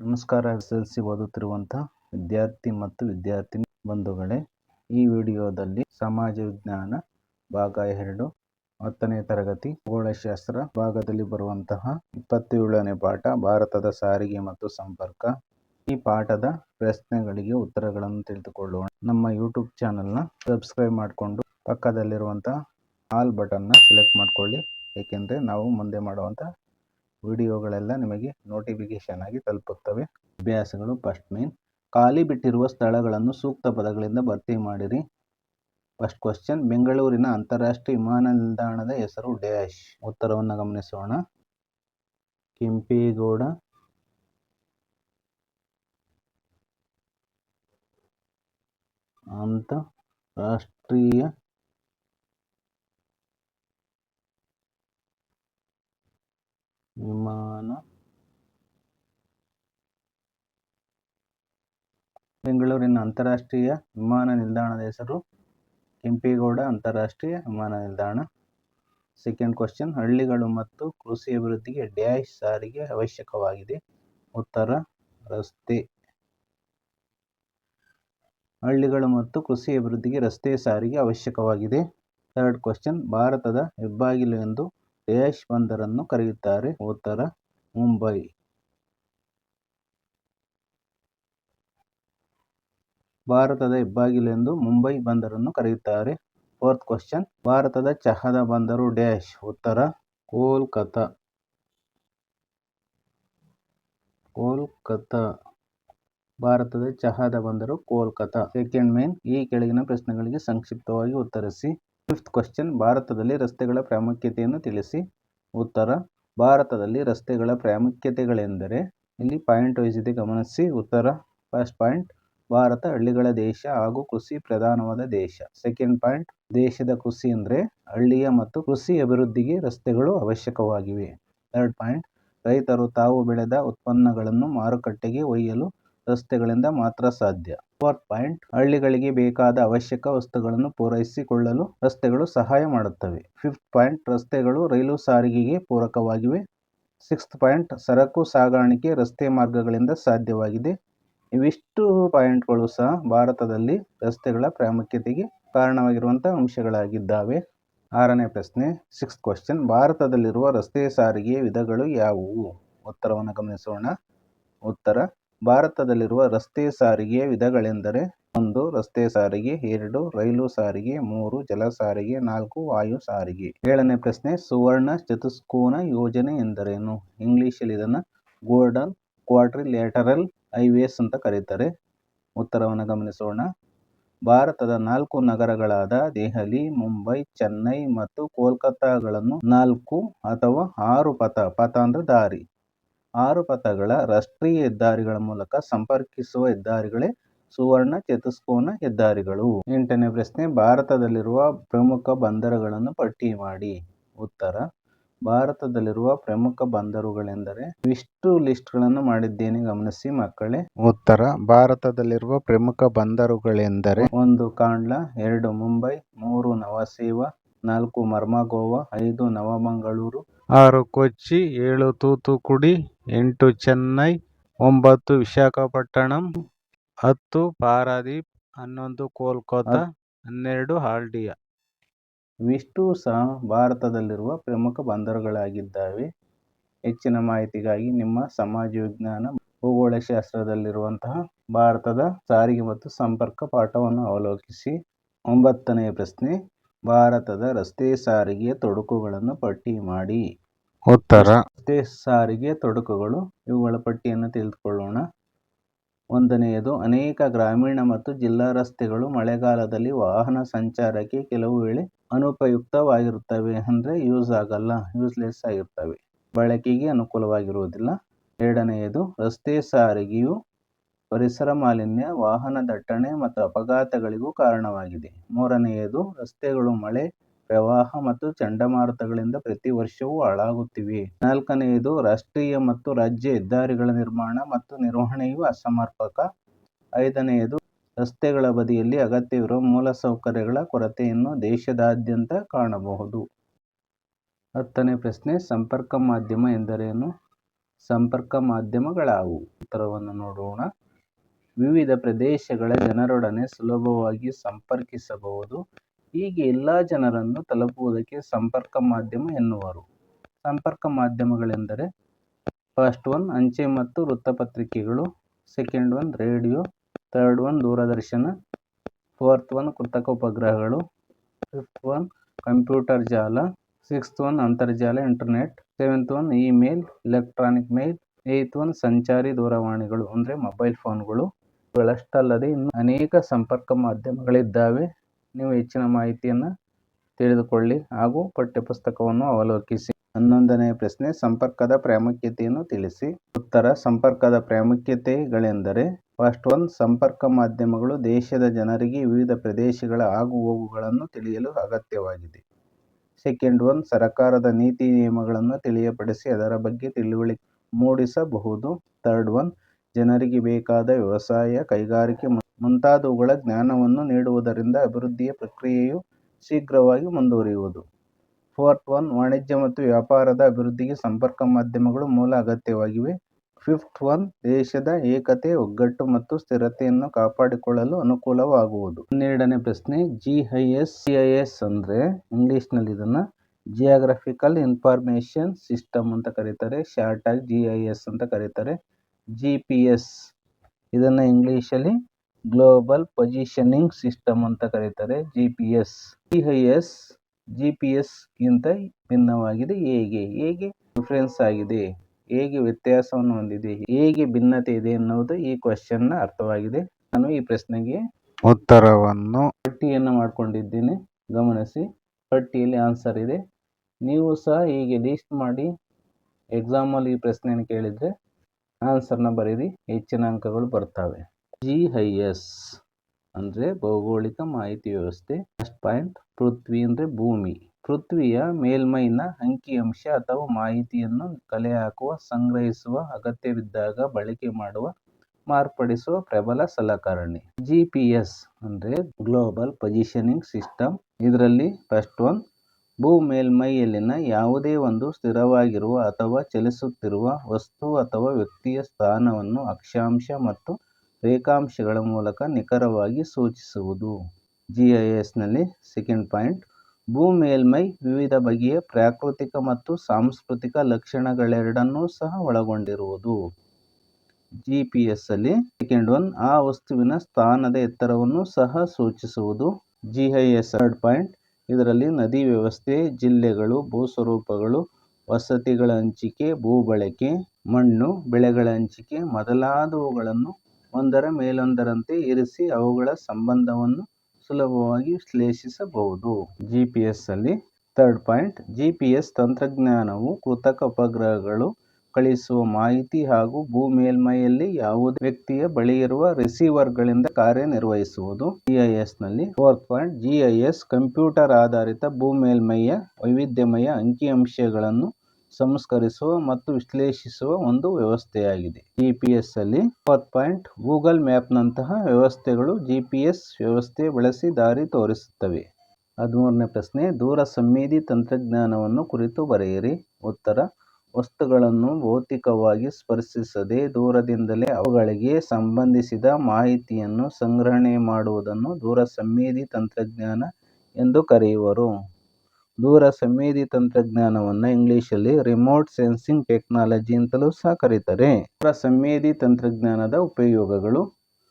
ನಮಸ್ಕಾರ S L C ಓದುತ್ತಿರುವಂತಹ ವಿದ್ಯಾರ್ಥಿ ಮತ್ತು ವಿದ್ಯಾರ್ಥಿನಿ ಬಂಧುಗಳೇ, ಈ ವಿಡಿಯೋದಲ್ಲಿ ಸಮಾಜ ವಿಜ್ಞಾನ ಭಾಗ ಎರಡು ಹತ್ತನೇ ತರಗತಿ ಭೂಗೋಳಶಾಸ್ತ್ರ ಭಾಗದಲ್ಲಿ ಬರುವಂತಹ ಇಪ್ಪತ್ತೇಳನೇ ಪಾಠ, ಭಾರತದ ಸಾರಿಗೆ ಮತ್ತು ಸಂಪರ್ಕ. ಈ ಪಾಠದ ಪ್ರಶ್ನೆಗಳಿಗೆ ಉತ್ತರಗಳನ್ನು ತಿಳಿದುಕೊಳ್ಳೋಣ. ನಮ್ಮ ಯೂಟ್ಯೂಬ್ ಚಾನಲ್ನ ಸಬ್ಸ್ಕ್ರೈಬ್ ಮಾಡಿಕೊಂಡು ಪಕ್ಕದಲ್ಲಿರುವಂಥ ಆಲ್ ಬಟನ್ನ ಸೆಲೆಕ್ಟ್ ಮಾಡಿಕೊಳ್ಳಿ. ಏಕೆಂದರೆ ನಾವು ಮುಂದೆ ಮಾಡುವಂಥ ವಿಡಿಯೋಗಳೆಲ್ಲ ನಿಮಗೆ ನೋಟಿಫಿಕೇಶನ್ ಆಗಿ ತಲುಪುತ್ತವೆ. ಅಭ್ಯಾಸಗಳು ಫಸ್ಟ್ ಮೇನ್ ಖಾಲಿ ಬಿಟ್ಟಿರುವ ಸ್ಥಳಗಳನ್ನು ಸೂಕ್ತ ಪದಗಳಿಂದ ಭರ್ತಿ ಮಾಡಿರಿ. ಫಸ್ಟ್ ಕ್ವಶನ್ ಬೆಂಗಳೂರಿನ ಅಂತಾರಾಷ್ಟ್ರೀಯ ವಿಮಾನ ನಿಲ್ದಾಣದ ಹೆಸರು ಡ್ಯಾಶ್ ಉತ್ತರವನ್ನು ಗಮನಿಸೋಣ. ಕೆಂಪೇಗೌಡ. ಅಂತಾರಾಷ್ಟ್ರೀಯ ವಿಮಾನ ಬೆಂಗಳೂರಿನ ಅಂತಾರಾಷ್ಟ್ರೀಯ ವಿಮಾನ ನಿಲ್ದಾಣದ ಹೆಸರು ಕೆಂಪೇಗೌಡ ಅಂತಾರಾಷ್ಟ್ರೀಯ ವಿಮಾನ ನಿಲ್ದಾಣ. ಸೆಕೆಂಡ್ ಕ್ವಶನ್ ಹಳ್ಳಿಗಳು ಮತ್ತು ಕೃಷಿ ಅಭಿವೃದ್ಧಿಗೆ ಡ್ಯಾಶ್ ಸಾರಿಗೆ ಅವಶ್ಯಕವಾಗಿದೆ. ಉತ್ತರ, ರಸ್ತೆ. ಹಳ್ಳಿಗಳು ಮತ್ತು ಕೃಷಿ ಅಭಿವೃದ್ಧಿಗೆ ರಸ್ತೆ ಸಾರಿಗೆ ಅವಶ್ಯಕವಾಗಿದೆ. ಥರ್ಡ್ ಕ್ವಶನ್ ಭಾರತದ ಹೆಬ್ಬಾಗಿಲು ಎಂದು ಡ್ಯಾಶ್ ಬಂದರನ್ನು ಕರೆಯುತ್ತಾರೆ ಉತ್ತರ ಮುಂಬೈ. ಭಾರತದ ಹೆಬ್ಬಾಗಿಲೆಂದು ಮುಂಬೈ ಬಂದರನ್ನು ಕರೆಯುತ್ತಾರೆ. ಫೋರ್ತ್ ಕ್ವಶನ್ ಭಾರತದ ಚಹಾದ ಬಂದರು ಡ್ಯಾಶ್, ಉತ್ತರ ಕೋಲ್ಕತ್ತಾ ಕೋಲ್ಕತ್ತಾ ಭಾರತದ ಚಹಾದ ಬಂದರು ಕೋಲ್ಕತ್ತಾ ಸೆಕೆಂಡ್ ಮೇನ್ ಈ ಕೆಳಗಿನ ಪ್ರಶ್ನೆಗಳಿಗೆ ಸಂಕ್ಷಿಪ್ತವಾಗಿ ಉತ್ತರಿಸಿ. ಫಿಫ್ತ್ ಕ್ವಶನ್ ಭಾರತದಲ್ಲಿ ರಸ್ತೆಗಳ ಪ್ರಾಮುಖ್ಯತೆಯನ್ನು ತಿಳಿಸಿ. ಉತ್ತರ, ಭಾರತದಲ್ಲಿ ರಸ್ತೆಗಳ ಪ್ರಾಮುಖ್ಯತೆಗಳೆಂದರೆ, ಇಲ್ಲಿ ಪಾಯಿಂಟ್ ವೈಸ್ ಇದೆ, ಗಮನಿಸಿ. ಉತ್ತರ ಫಸ್ಟ್ ಪಾಯಿಂಟ್ ಭಾರತ ಹಳ್ಳಿಗಳ ದೇಶ ಹಾಗೂ ಕೃಷಿ ಪ್ರಧಾನವಾದ ದೇಶ. ಸೆಕೆಂಡ್ ಪಾಯಿಂಟ್ ದೇಶದ ಕೃಷಿ ಅಂದರೆ ಹಳ್ಳಿಯ ಮತ್ತು ಕೃಷಿ ಅಭಿವೃದ್ಧಿಗೆ ರಸ್ತೆಗಳು ಅವಶ್ಯಕವಾಗಿವೆ. ಥರ್ಡ್ ಪಾಯಿಂಟ್ ರೈತರು ತಾವು ಬೆಳೆದ ಉತ್ಪನ್ನಗಳನ್ನು ಮಾರುಕಟ್ಟೆಗೆ ಒಯ್ಯಲು ರಸ್ತೆಗಳಿಂದ ಮಾತ್ರ ಸಾಧ್ಯ. ಫೋರ್ತ್ ಪಾಯಿಂಟ್ ಹಳ್ಳಿಗಳಿಗೆ ಬೇಕಾದ ಅವಶ್ಯಕ ವಸ್ತುಗಳನ್ನು ಪೂರೈಸಿಕೊಳ್ಳಲು ರಸ್ತೆಗಳು ಸಹಾಯ ಮಾಡುತ್ತವೆ. ಫಿಫ್ತ್ ಪಾಯಿಂಟ್ ರಸ್ತೆಗಳು ರೈಲು ಸಾರಿಗೆಗೆ ಪೂರಕವಾಗಿವೆ. ಸಿಕ್ಸ್ತ್ ಪಾಯಿಂಟ್ ಸರಕು ಸಾಗಾಣಿಕೆ ರಸ್ತೆ ಮಾರ್ಗಗಳಿಂದ ಸಾಧ್ಯವಾಗಿದೆ. ಇವಿಷ್ಟು ಪಾಯಿಂಟ್ಗಳು ಸಹ ಭಾರತದಲ್ಲಿ ರಸ್ತೆಗಳ ಪ್ರಾಮುಖ್ಯತೆಗೆ ಕಾರಣವಾಗಿರುವಂಥ ಅಂಶಗಳಾಗಿದ್ದಾವೆ. ಆರನೇ ಪ್ರಶ್ನೆ ಸಿಕ್ಸ್ ಕ್ವಶನ್ ಭಾರತದಲ್ಲಿರುವ ರಸ್ತೆ ಸಾರಿಗೆ ವಿಧಗಳು ಯಾವುವು? ಉತ್ತರವನ್ನು ಗಮನಿಸೋಣ. ಉತ್ತರ ಭಾರತದಲ್ಲಿರುವ ರಸ್ತೆ ಸಾರಿಗೆಯ ವಿಧಗಳೆಂದರೆ ಒಂದು, ರಸ್ತೆ ಸಾರಿಗೆ, ಎರಡು, ರೈಲು ಸಾರಿಗೆ, ಮೂರು, ಜಲ ಸಾರಿಗೆ, ನಾಲ್ಕು, ವಾಯು ಸಾರಿಗೆ. ಏಳನೇ ಪ್ರಶ್ನೆ, ಸುವರ್ಣ ಚತುಷ್ಕೋನ ಯೋಜನೆ ಎಂದರೇನು? ಇಂಗ್ಲಿಷಲ್ಲಿ ಇದನ್ನು ಗೋಲ್ಡನ್ ಕ್ವಾಡ್ರಿಲ್ಯಾಟರಲ್ ಹೈವೇಸ್ ಅಂತ ಕರೀತಾರೆ. ಉತ್ತರವನ್ನು ಗಮನಿಸೋಣ. ಭಾರತದ ನಾಲ್ಕು ನಗರಗಳಾದ ದೆಹಲಿ, ಮುಂಬೈ, ಚೆನ್ನೈ ಮತ್ತು ಕೋಲ್ಕತ್ತಾಗಳನ್ನು ನಾಲ್ಕು ಅಥವಾ ಆರು ಪಥ ಪಥ ಅಂದರೆ ದಾರಿ. ಆರು ಪಥಗಳ ರಾಷ್ಟ್ರೀಯ ಹೆದ್ದಾರಿಗಳ ಮೂಲಕ ಸಂಪರ್ಕಿಸುವ ಹೆದ್ದಾರಿಗಳೇ ಸುವರ್ಣ, ಚತುಷ್ಕೋನ ಹೆದ್ದಾರಿಗಳು. ಎಂಟನೇ ಪ್ರಶ್ನೆ, ಭಾರತದಲ್ಲಿರುವ ಪ್ರಮುಖ ಬಂದರುಗಳನ್ನು ಪಟ್ಟಿ ಮಾಡಿ. ಉತ್ತರ, ಭಾರತದಲ್ಲಿರುವ ಪ್ರಮುಖ ಬಂದರುಗಳೆಂದರೆ ಇಷ್ಟು ಲಿಸ್ಟ್ಗಳನ್ನು ಮಾಡಿದ್ದೇನೆ, ಗಮನಿಸಿ ಮಕ್ಕಳೇ. ಉತ್ತರ, ಭಾರತದಲ್ಲಿರುವ ಪ್ರಮುಖ ಬಂದರುಗಳೆಂದರೆ ಒಂದು ಕಾಂಡ್ಲಾ, ಎರಡು ಮುಂಬೈ, ಮೂರು ನವಸೇವಾ, ನಾಲ್ಕು ಮರ್ಮಗೋವಾ, ಐದು ನವಮಂಗಳೂರು ಆರು ಕೊಚ್ಚಿ ಏಳು ತೂತುಕುಡಿ ಎಂಟು ಚೆನ್ನೈ ಒಂಬತ್ತು ವಿಶಾಖಪಟ್ಟಣಂ ಹತ್ತು ಪಾರಾದೀಪ್ ಹನ್ನೊಂದು ಕೋಲ್ಕತ್ತಾ ಹನ್ನೆರಡು ಹಾಲ್ಡಿಯಾ. ಇವಿಷ್ಟು ಸಹ ಭಾರತದಲ್ಲಿರುವ ಪ್ರಮುಖ ಬಂದರುಗಳಾಗಿದ್ದಾವೆ. ಹೆಚ್ಚಿನ ಮಾಹಿತಿಗಾಗಿ ನಿಮ್ಮ ಸಮಾಜ ವಿಜ್ಞಾನ ಭೂಗೋಳಶಾಸ್ತ್ರದಲ್ಲಿರುವಂತಹ ಭಾರತದ ಸಾರಿಗೆ ಮತ್ತು ಸಂಪರ್ಕ ಪಾಠವನ್ನು ಅವಲೋಕಿಸಿ. ಒಂಬತ್ತನೆಯ ಪ್ರಶ್ನೆ ಭಾರತದ ರಸ್ತೆ ಸಾರಿಗೆಯ ತೊಡಕುಗಳನ್ನು ಪಟ್ಟಿ ಮಾಡಿ. ಉತ್ತರ. ರಸ್ತೆ ಸಾರಿಗೆ ತೊಡಕುಗಳು ಇವುಗಳ ಪಟ್ಟಿಯನ್ನು ತಿಳಿದುಕೊಳ್ಳೋಣ ಒಂದನೆಯದು ಅನೇಕ ಗ್ರಾಮೀಣ ಮತ್ತು ಜಿಲ್ಲಾ ರಸ್ತೆಗಳು ಮಳೆಗಾಲದಲ್ಲಿ ವಾಹನ ಸಂಚಾರಕ್ಕೆ ಕೆಲವು ವೇಳೆ ಅನುಪಯುಕ್ತವಾಗಿರುತ್ತವೆ ಅಂದರೆ ಯೂಸ್ ಆಗಲ್ಲ ಯೂಸ್ಲೆಸ್ ಆಗಿರ್ತವೆ. ಬಳಕೆಗೆ ಅನುಕೂಲವಾಗಿರುವುದಿಲ್ಲ. ಎರಡನೆಯದು ರಸ್ತೆ ಸಾರಿಗೆಯು ಪರಿಸರ ಮಾಲಿನ್ಯ, ವಾಹನ ದಟ್ಟಣೆ ಮತ್ತು ಅಪಘಾತಗಳಿಗೂ ಕಾರಣವಾಗಿದೆ. ಮೂರನೆಯದು, ರಸ್ತೆಗಳು, ಮಳೆ, ಪ್ರವಾಹ ಮತ್ತು ಚಂಡಮಾರುತಗಳಿಂದ ಪ್ರತಿ ವರ್ಷವೂ ಹಾಳಾಗುತ್ತಿವೆ. ನಾಲ್ಕನೆಯದು, ರಾಷ್ಟ್ರೀಯ ಮತ್ತು ರಾಜ್ಯ ಹೆದ್ದಾರಿಗಳ ನಿರ್ಮಾಣ ಮತ್ತು ನಿರ್ವಹಣೆಯು ಅಸಮರ್ಪಕ. ಐದನೆಯದು, ರಸ್ತೆಗಳ ಬದಿಯಲ್ಲಿ ಅಗತ್ಯವಿರುವ ಮೂಲಸೌಕರ್ಯಗಳ ಕೊರತೆಯನ್ನು ದೇಶದಾದ್ಯಂತ ಕಾಣಬಹುದು. ಹತ್ತನೇ ಪ್ರಶ್ನೆ, ಸಂಪರ್ಕ ಮಾಧ್ಯಮ ಎಂದರೇನು? ಸಂಪರ್ಕ ಮಾಧ್ಯಮಗಳಾವು? ಉತ್ತರವನ್ನು ನೋಡೋಣ. ವಿವಿಧ ಪ್ರದೇಶಗಳ ಜನರೊಡನೆ ಸುಲಭವಾಗಿ ಸಂಪರ್ಕಿಸಬಹುದು. ಹೀಗೆ ಎಲ್ಲ ಜನರನ್ನು ತಲುಪುವುದಕ್ಕೆ ಸಂಪರ್ಕ ಮಾಧ್ಯಮ ಎನ್ನುವರು. ಸಂಪರ್ಕ ಮಾಧ್ಯಮಗಳೆಂದರೆ ಫಸ್ಟ್ ಒನ್ ಅಂಚೆ ಮತ್ತು ವೃತ್ತಪತ್ರಿಕೆಗಳು, second one radio, third one ದೂರದರ್ಶನ, ಫೋರ್ತ್ ಒನ್ ಕೃತಕ ಉಪಗ್ರಹಗಳು, ಫಿಫ್ತ್ ಒನ್ ಕಂಪ್ಯೂಟರ್ ಜಾಲ, ಸಿಕ್ಸ್ತ್ ಒನ್ ಅಂತರ್ಜಾಲ internet, seventh one email, electronic mail, eighth one ಸಂಚಾರಿ ದೂರವಾಣಿಗಳು, ಅಂದರೆ ಮೊಬೈಲ್ ಫೋನ್ಗಳು. ಇವುಗಳಷ್ಟಲ್ಲದೆ ಇನ್ನು ಅನೇಕ ಸಂಪರ್ಕ ಮಾಧ್ಯಮಗಳಿದ್ದಾವೆ. ನೀವು ಹೆಚ್ಚಿನ ಮಾಹಿತಿಯನ್ನು ತಿಳಿದುಕೊಳ್ಳಿ ಹಾಗೂ ಪಠ್ಯಪುಸ್ತಕವನ್ನು ಅವಲೋಕಿಸಿ. ಹನ್ನೊಂದನೆಯ ಪ್ರಶ್ನೆ, ಸಂಪರ್ಕದ ಪ್ರಾಮುಖ್ಯತೆಯನ್ನು ತಿಳಿಸಿ. ಉತ್ತರ, ಸಂಪರ್ಕದ ಪ್ರಾಮುಖ್ಯತೆಗಳೆಂದರೆ, ಫಸ್ಟ್ ಒನ್, ಸಂಪರ್ಕ ಮಾಧ್ಯಮಗಳು ದೇಶದ ಜನರಿಗೆ ವಿವಿಧ ಪ್ರದೇಶಗಳ ಆಗುಹೋಗುಗಳನ್ನು ತಿಳಿಯಲು ಅಗತ್ಯವಾಗಿದೆ. ಸೆಕೆಂಡ್ ಒನ್, ಸರಕಾರದ ನೀತಿ ನಿಯಮಗಳನ್ನು ತಿಳಿಯಪಡಿಸಿ ಅದರ ಬಗ್ಗೆ ತಿಳುವಳಿಕೆ ಮೂಡಿಸಬಹುದು. ಥರ್ಡ್ ಒನ್ ಜನರಿಗೆ ಬೇಕಾದ ವ್ಯವಸಾಯ, ಕೈಗಾರಿಕೆ ಮುಂತಾದವುಗಳ ಜ್ಞಾನವನ್ನು ನೀಡುವುದರಿಂದ ಅಭಿವೃದ್ಧಿಯ ಪ್ರಕ್ರಿಯೆಯು ಶೀಘ್ರವಾಗಿ ಮುಂದುವರಿಯುವುದು. ಫೋರ್ತ್ ಒನ್ ವಾಣಿಜ್ಯ ಮತ್ತು ವ್ಯಾಪಾರದ ಅಭಿವೃದ್ಧಿಗೆ ಸಂಪರ್ಕ ಮಾಧ್ಯಮಗಳು ಮೂಲ ಅಗತ್ಯವಾಗಿವೆ. ಫಿಫ್ತ್ ಒನ್ ದೇಶದ ಏಕತೆ, ಒಗ್ಗಟ್ಟು ಮತ್ತು ಸ್ಥಿರತೆಯನ್ನು ಕಾಪಾಡಿಕೊಳ್ಳಲು ಅನುಕೂಲವಾಗುವುದು. ಹನ್ನೆರಡನೇ ಪ್ರಶ್ನೆ G I S C I S ಅಂದರೆ ಇಂಗ್ಲೀಷ್ನಲ್ಲಿ ಇದನ್ನು ಜಿಯಾಗ್ರಫಿಕಲ್ ಇನ್ಫಾರ್ಮೇಷನ್ ಸಿಸ್ಟಮ್ ಅಂತ ಕರೀತಾರೆ. ಶಾರ್ಟ್ ಆಗಿ ಜಿ ಐ ಎಸ್ ಅಂತ ಕರೀತಾರೆ. ಜಿ ಪಿ ಎಸ್ ಇದನ್ನು ಇಂಗ್ಲೀಷಲ್ಲಿ ಗ್ಲೋಬಲ್ ಪೊಸಿಷನಿಂಗ್ ಸಿಸ್ಟಮ್ ಅಂತ ಕರೀತಾರೆ ಜಿ ಪಿ ಎಸ್ ಗಿಂತ ಐ ಎಸ್ ಜಿ ಪಿ ಎಸ್ಗಿಂತ ಭಿನ್ನವಾಗಿದೆ. ಹೇಗೆ? ಹೇಗೆ ಡಿಫ್ರೆನ್ಸ್ ಆಗಿದೆ? ಹೇಗೆ ವ್ಯತ್ಯಾಸವನ್ನು ಹೊಂದಿದೆ? ಹೇಗೆ ಭಿನ್ನತೆ ಇದೆ ಎನ್ನುವುದು ಈ ಕ್ವಶನ್ನ ಅರ್ಥವಾಗಿದೆ. ನಾನು ಈ ಪ್ರಶ್ನೆಗೆ ಉತ್ತರವನ್ನು ಪಟ್ಟಿಯನ್ನು ಮಾಡಿಕೊಂಡಿದ್ದೇನೆ. ಗಮನಿಸಿ ಪಟ್ಟಿಯಲ್ಲಿ ಆನ್ಸರ್ ಇದೆ. ನೀವು ಸಹ ಹೀಗೆ ಲೀಸ್ಟ್ ಮಾಡಿ ಎಕ್ಸಾಮಲ್ಲಿ ಈ ಪ್ರಶ್ನೆಯನ್ನು ಕೇಳಿದರೆ ಆನ್ಸರ್ನ ಬರೀರಿ ಹೆಚ್ಚಿನ ಅಂಕಗಳು ಬರ್ತವೆ. ಜಿ ಐ ಎಸ್ ಅಂದರೆ ಭೌಗೋಳಿಕ ಮಾಹಿತಿ ವ್ಯವಸ್ಥೆ ಫಸ್ಟ್ ಪಾಯಿಂಟ್ ಪೃಥ್ವಿ ಅಂದರೆ ಭೂಮಿ. ಪೃಥ್ವಿಯ ಮೇಲ್ಮೈನ ಅಂಕಿಅಂಶ ಅಥವಾ ಮಾಹಿತಿಯನ್ನು ಕಲೆ ಹಾಕುವ ಸಂಗ್ರಹಿಸುವ, ಅಗತ್ಯವಿದ್ದಾಗ ಬಳಕೆ ಮಾಡುವ, ಮಾರ್ಪಡಿಸುವ ಪ್ರಬಲ ಸಲಕರಣೆ. ಜಿ ಪಿ ಎಸ್ ಅಂದರೆ ಗ್ಲೋಬಲ್ ಪೊಸಿಷನಿಂಗ್ ಸಿಸ್ಟಮ್ ಇದರಲ್ಲಿ ಫಸ್ಟ್ ಒನ್ ಭೂ ಮೇಲ್ಮೈಯಲ್ಲಿನ ಯಾವುದೇ ಒಂದು ಸ್ಥಿರವಾಗಿರುವ ಅಥವಾ ಚಲಿಸುತ್ತಿರುವ ವಸ್ತು ಅಥವಾ ವ್ಯಕ್ತಿಯ ಸ್ಥಾನವನ್ನು ಅಕ್ಷಾಂಶ ಮತ್ತು ರೇಖಾಂಶಗಳ ಮೂಲಕ ನಿಖರವಾಗಿ ಸೂಚಿಸುವುದು. ಜಿ ಐ ಎಸ್ನಲ್ಲಿ ಸೆಕೆಂಡ್ ಪಾಯಿಂಟ್ ಭೂ ಮೇಲ್ಮೈ ವಿವಿಧ ಬಗೆಯ ಪ್ರಾಕೃತಿಕ ಮತ್ತು ಸಾಂಸ್ಕೃತಿಕ ಲಕ್ಷಣಗಳೆರಡನ್ನೂ ಸಹ ಒಳಗೊಂಡಿರುವುದು. ಜಿ ಪಿ ಎಸ್ ಅಲ್ಲಿ ಸೆಕೆಂಡ್ ಒನ್, ಆ ವಸ್ತುವಿನ ಸ್ಥಾನದ ಎತ್ತರವನ್ನು ಸಹ ಸೂಚಿಸುವುದು. G I S third point ಇದರಲ್ಲಿ ನದಿ ವ್ಯವಸ್ಥೆ, ಜಿಲ್ಲೆಗಳು, ಭೂಸ್ವರೂಪಗಳು, ವಸತಿಗಳ ಹಂಚಿಕೆ ಭೂ ಬಳಕೆ ಮಣ್ಣು, ಬೆಳೆಗಳ ಹಂಚಿಕೆ ಮೊದಲಾದವುಗಳನ್ನು ಒಂದರ ಮೇಲೊಂದರಂತೆ ಇರಿಸಿ ಅವುಗಳ ಸಂಬಂಧವನ್ನು ಸುಲಭವಾಗಿ ವಿಶ್ಲೇಷಿಸಬಹುದು. ಜಿ ಪಿ ಎಸ್ ಅಲ್ಲಿ third point G P S ತಂತ್ರಜ್ಞಾನವು ಕೃತಕ ಉಪಗ್ರಹಗಳು ಕಳಿಸುವ ಮಾಹಿತಿ ಹಾಗೂ ಭೂ ಮೇಲ್ಮೈಯಲ್ಲಿ ಯಾವುದೇ ವ್ಯಕ್ತಿಯ ಬಳಿ ಇರುವ ರಿಸೀವರ್ಗಳಿಂದ ಕಾರ್ಯನಿರ್ವಹಿಸುವುದು ಜಿಐಎಸ್ನಲ್ಲಿ ಫೋರ್ತ್ ಪಾಯಿಂಟ್ ಜಿಐಎಸ್ ಕಂಪ್ಯೂಟರ್ ಆಧಾರಿತ ಭೂ ಮೇಲ್ಮೈಯ ವೈವಿಧ್ಯಮಯ ಅಂಕಿಅಂಶಗಳನ್ನು ಸಂಸ್ಕರಿಸುವ ಮತ್ತು ವಿಶ್ಲೇಷಿಸುವ ಒಂದು ವ್ಯವಸ್ಥೆಯಾಗಿದೆ. ಜಿಪಿಎಸ್ ಅಲ್ಲಿ ಫೋರ್ತ್ ಪಾಯಿಂಟ್ ಗೂಗಲ್ ಮ್ಯಾಪ್ನಂತಹ ವ್ಯವಸ್ಥೆಗಳು ಜಿಪಿಎಸ್ ವ್ಯವಸ್ಥೆ ಬಳಸಿ ದಾರಿ ತೋರಿಸುತ್ತವೆ. ಹದಿಮೂರನೇ ಪ್ರಶ್ನೆ ದೂರ ಸಂವೇದಿ ತಂತ್ರಜ್ಞಾನವನ್ನು ಕುರಿತು ಬರೆಯಿರಿ. ಉತ್ತರ ವಸ್ತುಗಳನ್ನು ಭೌತಿಕವಾಗಿ ಸ್ಪರ್ಶಿಸದೆ ದೂರದಿಂದಲೇ ಅವುಗಳಿಗೆ ಸಂಬಂಧಿಸಿದ ಮಾಹಿತಿಯನ್ನು ಸಂಗ್ರಹಣೆ ಮಾಡುವುದನ್ನು ದೂರ ಸಂವೇದಿ ತಂತ್ರಜ್ಞಾನ ಎಂದು ಕರೆಯುವರು. ದೂರ ಸಂವೇದಿ ತಂತ್ರಜ್ಞಾನವನ್ನು ಇಂಗ್ಲಿಷಲ್ಲಿ ರಿಮೋಟ್ ಸೆನ್ಸಿಂಗ್ ಟೆಕ್ನಾಲಜಿ ಅಂತಲೂ ಸಹ ಕರೀತಾರೆ. ದೂರ ಸಂವೇದಿ ತಂತ್ರಜ್ಞಾನದ ಉಪಯೋಗಗಳು.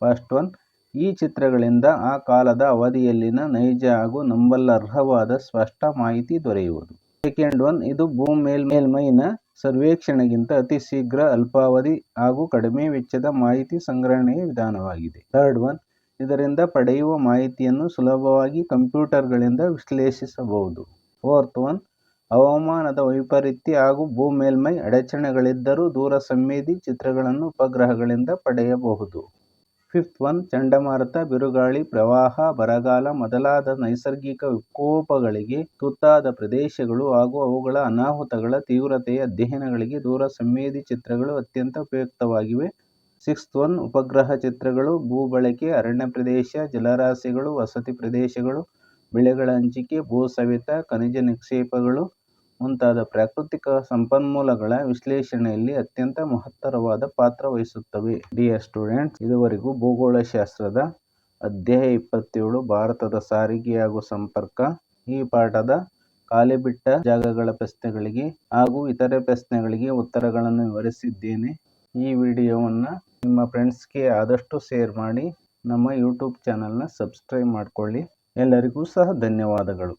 ಫಸ್ಟ್ ಒನ್, ಈ ಚಿತ್ರಗಳಿಂದ ಆ ಕಾಲದ ಅವಧಿಯಲ್ಲಿನ ನೈಜ ಹಾಗೂ ನಂಬಲರ್ಹವಾದ ಸ್ಪಷ್ಟ ಮಾಹಿತಿ ದೊರೆಯುವುದು. ಸೆಕೆಂಡ್ ಒನ್, ಇದು ಭೂ ಮೇಲ್ಮೈನ ಸರ್ವೇಕ್ಷಣೆಗಿಂತ ಅತಿ ಶೀಘ್ರ ಅಲ್ಪಾವಧಿ ಹಾಗೂ ಕಡಿಮೆ ವೆಚ್ಚದ ಮಾಹಿತಿ ಸಂಗ್ರಹಣೆಯ ವಿಧಾನವಾಗಿದೆ. ಥರ್ಡ್ ಒನ್, ಇದರಿಂದ ಪಡೆಯುವ ಮಾಹಿತಿಯನ್ನು ಸುಲಭವಾಗಿ ಕಂಪ್ಯೂಟರ್ಗಳಿಂದ ವಿಶ್ಲೇಷಿಸಬಹುದು. ಫೋರ್ತ್ ಒನ್, ಹವಾಮಾನದ ವೈಪರೀತ್ಯ ಹಾಗೂ ಭೂ ಮೇಲ್ಮೈ ಅಡಚಣೆಗಳಿದ್ದರೂ ದೂರ ಸಂವೇದಿ ಚಿತ್ರಗಳನ್ನು ಉಪಗ್ರಹಗಳಿಂದ ಪಡೆಯಬಹುದು. ಫಿಫ್ತ್ ಒನ್ ಚಂಡಮಾರುತ, ಬಿರುಗಾಳಿ ಪ್ರವಾಹ, ಬರಗಾಲ ಮೊದಲಾದ ನೈಸರ್ಗಿಕ ವಿಕೋಪಗಳಿಗೆ ತುತ್ತಾದ ಪ್ರದೇಶಗಳು ಹಾಗೂ ಅವುಗಳ ಅನಾಹುತಗಳ ತೀವ್ರತೆಯ ಅಧ್ಯಯನಗಳಿಗೆ ದೂರ ಸಂವೇದಿ ಚಿತ್ರಗಳು ಅತ್ಯಂತ ಉಪಯುಕ್ತವಾಗಿವೆ. ಸಿಕ್ಸ್ತ್ ಒನ್ ಉಪಗ್ರಹ ಚಿತ್ರಗಳು ಭೂ ಬಳಕೆ ಅರಣ್ಯ ಪ್ರದೇಶ, ಜಲರಾಶಿಗಳು, ವಸತಿ ಪ್ರದೇಶಗಳು, ಬೆಳೆಗಳ ಹಂಚಿಕೆ ಭೂ ಸವೆತ ಖನಿಜ ನಿಕ್ಷೇಪಗಳು ಮುಂತಾದ ಪ್ರಾಕೃತಿಕ ಸಂಪನ್ಮೂಲಗಳ ವಿಶ್ಲೇಷಣೆಯಲ್ಲಿ ಅತ್ಯಂತ ಮಹತ್ತರವಾದ ಪಾತ್ರ ವಹಿಸುತ್ತವೆ. ಡಿಯರ್ ಸ್ಟೂಡೆಂಟ್ಸ್, ಇದುವರೆಗೂ ಭೂಗೋಳಶಾಸ್ತ್ರದ ಅಧ್ಯಾಯ ಇಪ್ಪತ್ತೇಳು ಭಾರತದ ಸಾರಿಗೆ ಹಾಗೂ ಸಂಪರ್ಕ ಈ ಪಾಠದ ಖಾಲಿ ಬಿಟ್ಟ ಜಾಗಗಳ ಪ್ರಶ್ನೆಗಳಿಗೆ ಹಾಗೂ ಇತರೆ ಪ್ರಶ್ನೆಗಳಿಗೆ ಉತ್ತರಗಳನ್ನು ವಿವರಿಸಿದ್ದೇನೆ. ಈ ವಿಡಿಯೋವನ್ನು ನಿಮ್ಮ ಫ್ರೆಂಡ್ಸ್ಗೆ ಆದಷ್ಟು ಶೇರ್ ಮಾಡಿ ನಮ್ಮ ಯೂಟ್ಯೂಬ್ ಚಾನಲ್ನ ಸಬ್ಸ್ಕ್ರೈಬ್ ಮಾಡಿಕೊಳ್ಳಿ ಎಲ್ಲರಿಗೂ ಸಹ ಧನ್ಯವಾದಗಳು.